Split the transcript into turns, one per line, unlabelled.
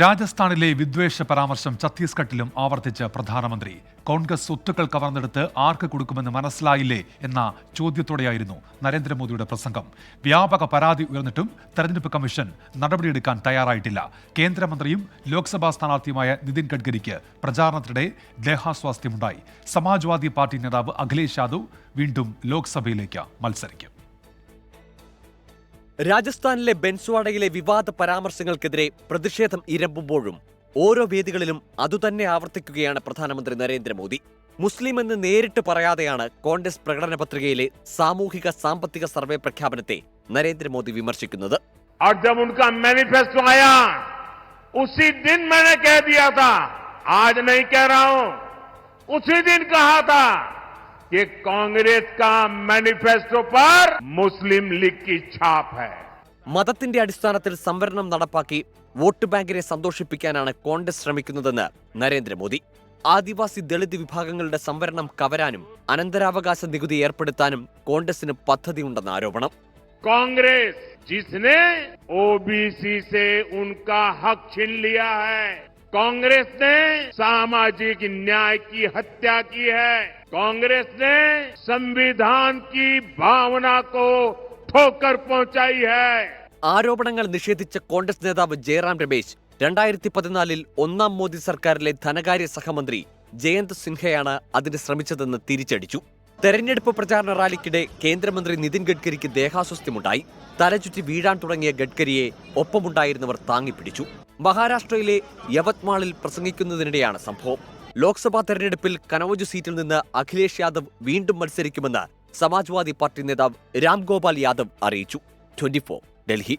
രാജസ്ഥാനിലെ വിദ്വേഷ പരാമർശം ഛത്തീസ്ഗഡിലും ആവർത്തിച്ച് പ്രധാനമന്ത്രി. കോൺഗ്രസ് സ്വത്തുക്കൾ കവർന്നെടുത്ത് ആർക്ക് കൊടുക്കുമെന്ന് മനസ്സിലായില്ലേ എന്ന ചോദ്യത്തോടെയായിരുന്നു നരേന്ദ്രമോദിയുടെ പ്രസംഗം. വ്യാപക പരാതി ഉയർന്നിട്ടും തെരഞ്ഞെടുപ്പ് കമ്മീഷൻ നടപടിയെടുക്കാൻ തയ്യാറായിട്ടില്ല. കേന്ദ്രമന്ത്രിയും ലോക്സഭാ സ്ഥാനാർത്ഥിയുമായ നിതിൻ ഗഡ്കരിക്ക് പ്രചാരണത്തിനിടെ ദേഹാസ്വാസ്ഥ്യമുണ്ടായി. സമാജ്വാദി പാർട്ടി നേതാവ് അഖിലേഷ് യാദവ് വീണ്ടും ലോക്സഭയിലേക്ക് മത്സരിക്കും.
രാജസ്ഥാനിലെ ബെൻസ്വാഡയിലെ വിവാദ പരാമർശങ്ങൾക്കെതിരെ പ്രതിഷേധം ഇരമ്പുമ്പോഴും ഓരോ വേദികളിലും അതുതന്നെ ആവർത്തിക്കുകയാണ് പ്രധാനമന്ത്രി നരേന്ദ്രമോദി മുസ്ലിം എന്ന് നേരിട്ട് പറയാതെയാണ് കോൺഗ്രസ് പ്രകടന പത്രികയിലെ സാമൂഹിക സാമ്പത്തിക സർവേ പ്രഖ്യാപനത്തെ നരേന്ദ്രമോദി വിമർശിക്കുന്നത്
और जब उनका मैनिफेस्टो आया उसी दिन मैंने कह दिया था आज नहीं कह रहा हूं उसी दिन कहा था कि कांग्रेस का मैनिफेस्टो पर मुस्लिम लीग की छाप है
മതത്തിന്റെ അടിസ്ഥാനത്തിൽ സംവരണം നടപ്പാക്കി വോട്ട് ബാങ്കിനെ സന്തോഷിപ്പിക്കാനാണ് കോൺഗ്രസ് ശ്രമിക്കുന്നതെന്ന് നരേന്ദ്രമോദി ആദിവാസി ദളിത് വിഭാഗങ്ങളുടെ സംവരണം കവരാനും അനന്തരാവകാശ നികുതി ഏർപ്പെടുത്താനും കോൺഗ്രസിന് പദ്ധതിയുണ്ടെന്ന് ആരോപണം
कांग्रेस जिसने ओबीसी से उनका हक छीन लिया है कांग्रेस ने सामाजिक न्याय की हत्या की है कांग्रेस ने संविधान की भावना को ठोकर पहुंचाई है
ആരോപണങ്ങൾ നിഷേധിച്ച കോൺഗ്രസ് നേതാവ് ജയറാം രമേശ് രണ്ടായിരത്തി പതിനാലിൽ ഒന്നാം മോദി സർക്കാരിലെ ധനകാര്യ സഹമന്ത്രി ജയന്ത് സിൻഹയാണ് അതിന് ശ്രമിച്ചതെന്ന് തിരിച്ചടിച്ചു തെരഞ്ഞെടുപ്പ് പ്രചാരണ റാലിക്കിടെ കേന്ദ്രമന്ത്രി നിതിൻ ഗഡ്കരിക്ക് ദേഹാസ്വസ്ഥ്യമുണ്ടായി തലചുറ്റി വീഴാൻ തുടങ്ങിയ ഗഡ്കരിയെ ഒപ്പമുണ്ടായിരുന്നവർ താങ്ങിപ്പിടിച്ചു മഹാരാഷ്ട്രയിലെ യവത്മാളിൽ പ്രസംഗിക്കുന്നതിനിടെയാണ് സംഭവം. ലോക്സഭാ തെരഞ്ഞെടുപ്പിൽ കനവജ് സീറ്റിൽ നിന്ന് അഖിലേഷ് യാദവ് വീണ്ടും മത്സരിക്കുമെന്ന് സമാജ്വാദി പാർട്ടി നേതാവ് രാംഗോപാൽ യാദവ് അറിയിച്ചു. ട്വന്റി ഡൽഹി.